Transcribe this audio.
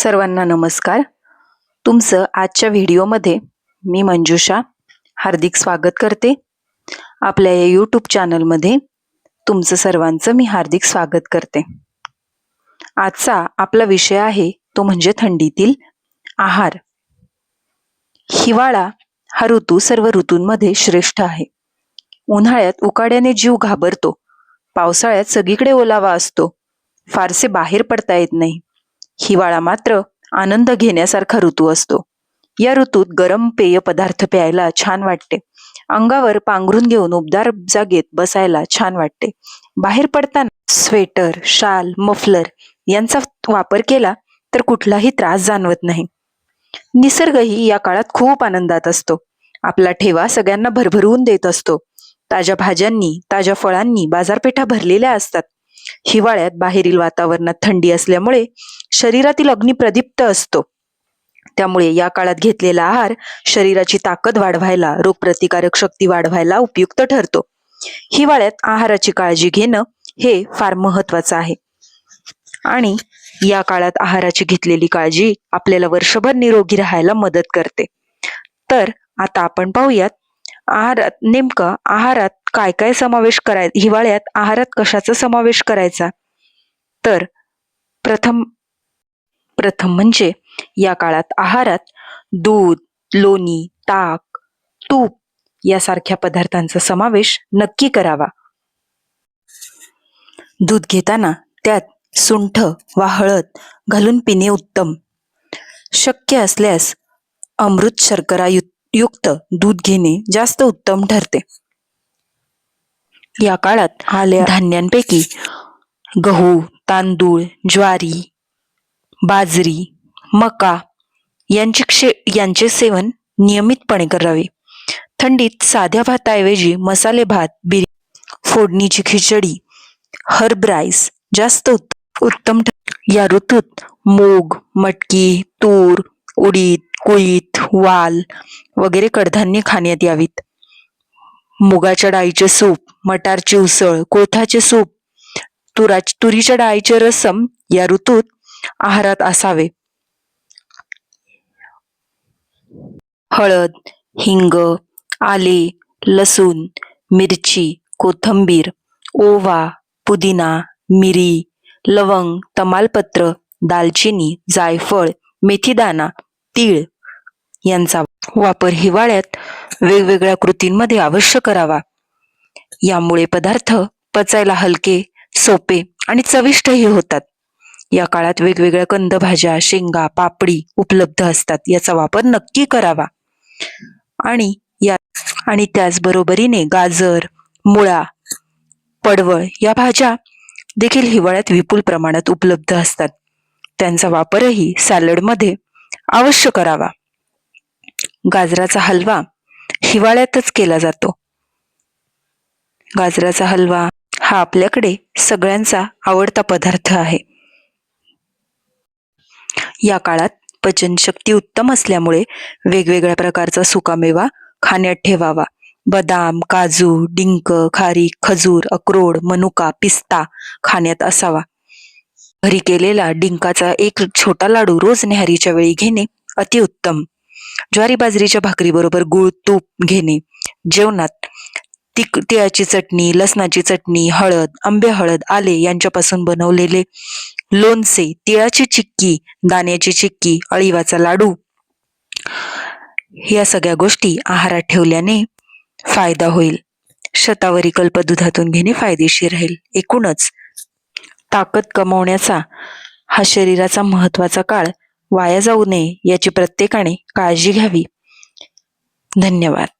सर्वांना नमस्कार. तुमचं आजच्या व्हिडिओमध्ये मी मंजुषा हार्दिक स्वागत करते. आपल्या या यूट्यूब चॅनलमध्ये तुमचं सर्वांचं मी हार्दिक स्वागत करते. आजचा आपला विषय आहे तो म्हणजे थंडीतील आहार. हिवाळा हा ऋतू सर्व ऋतूंमध्ये श्रेष्ठ आहे. उन्हाळ्यात उकाड्याने जीव घाबरतो. पावसाळ्यात सगळीकडे ओलावा असतो. फारसे बाहेर पडता येत नाही. हिवाळा मात्र आनंद घेण्यासारखा ऋतू असतो. या ऋतूत गरम पेय पदार्थ प्यायला छान वाटते. अंगावर पांघरून घेऊन उबदार जागेत बसायला छान वाटते. बाहेर पडताना स्वेटर शाल मफलर यांचा वापर केला तर कुठलाही त्रास जाणवत नाही. निसर्गही या काळात खूप आनंदात असतो. आपला ठेवा सगळ्यांना भरभरून देत असतो. ताज्या भाज्यांनी ताज्या फळांनी बाजारपेठा भरलेल्या असतात. हिवाळ्यात बाहेरील वातावरणात थंडी असल्यामुळे शरीरातील अग्नी प्रदीप्त असतो. त्यामुळे या काळात घेतलेला आहार शरीराची ताकद वाढवायला रोगप्रतिकारक शक्ती वाढवायला उपयुक्त ठरतो. हिवाळ्यात आहाराची काळजी घेणं हे फार महत्वाचं आहे. आणि या काळात आहाराची घेतलेली काळजी आपल्याला वर्षभर निरोगी राहायला मदत करते. तर आता आपण पाहूयात आहारात नेमकं आहारात काय काय समावेश कराय हिवाळ्यात आहारात कशाचा समावेश करायचा? तर प्रथम प्रथम म्हणजे या काळात आहारात दूध लोणी ताक तूप यासारख्या पदार्थांचा समावेश नक्की करावा. दूध घेताना त्यात सुंठ वा हळद घालून पिणे उत्तम. शक्य असल्यास अमृत शर्करा युक्त दूध घेणे जास्त उत्तम ठरते. या काळात आल्या धान्यांपैकी गहू तांदूळ ज्वारी बाजरी मका यांचे क्षे यांचे सेवन नियमितपणे करावे. थंडीत साध्या भाताऐवजी मसाले भात बिर्याणी फोडणीची खिचडी हर्ब राईस जास्त उत- उत्तम या ऋतूत मूग मटकी तूर उडीद कुळीत वाल वगैरे कडधान्य खाण्यात यावीत. मुगाच्या डाळीचे सूप मटारची उसळ कोळथाचे सूप तुरा तुरीच्या डाळीचे रसम या ऋतूत आहारात असावे. हळद हिंग आले लसूण मिरची कोथंबीर ओवा पुदिना मिरी लवंग तमालपत्र दालचिनी जायफळ मेथीदाना तीळ यांचा वापर हिवाळ्यात वेगवेगळ्या कृतींमध्ये अवश्य करावा. यामुळे पदार्थ पचायला हलके सोपे आणि चविष्टही होतात. या काळात वेगवेगळ्या कंदभाज्या शेंगा पापडी उपलब्ध असतात याचा वापर नक्की करावा. आणि या आणि त्याचबरोबरीने गाजर मुळा पडवळ या भाज्या देखील हिवाळ्यात विपुल प्रमाणात उपलब्ध असतात. त्यांचा वापरही सॅलडमध्ये अवश्य करावा. गाजराचा हलवा हिवाळ्यातच केला जातो. गाजराचा हलवा हा आपल्याकडे सगळ्यांचा आवडता पदार्थ आहे. या काळात पचनशक्ती उत्तम असल्यामुळे वेगवेगळ्या प्रकारचा सुकामेवा खाण्यात ठेवावा. बदाम काजू डिंक खारी खजूर अक्रोड मनुका पिस्ता खाण्यात असावा. घरी केलेला डिंकाचा एक छोटा लाडू रोज न्याहारीच्या वेळी घेणे अतिउत्तम ज्वारी बाजरीच्या भाकरीबरोबर गुळ तूप घेणे. जेवणात तिक तिळाची चटणी लसणाची चटणी हळद आंबे हळद आले यांच्यापासून बनवलेले लोणचे तिळाची चिक्की दाण्याची चिक्की अळीवाचा लाडू. या सगळ्या गोष्टी आहारात ठेवल्याने फायदा होईल. शतावरी कल्प दुधातून घेणे फायदेशीर राहील. एकूणच ताकद कमवण्याचा हा शरीराचा महत्त्वाचा काळ वाया जाऊ नये याची प्रत्येकाने काळजी घ्यावी. धन्यवाद.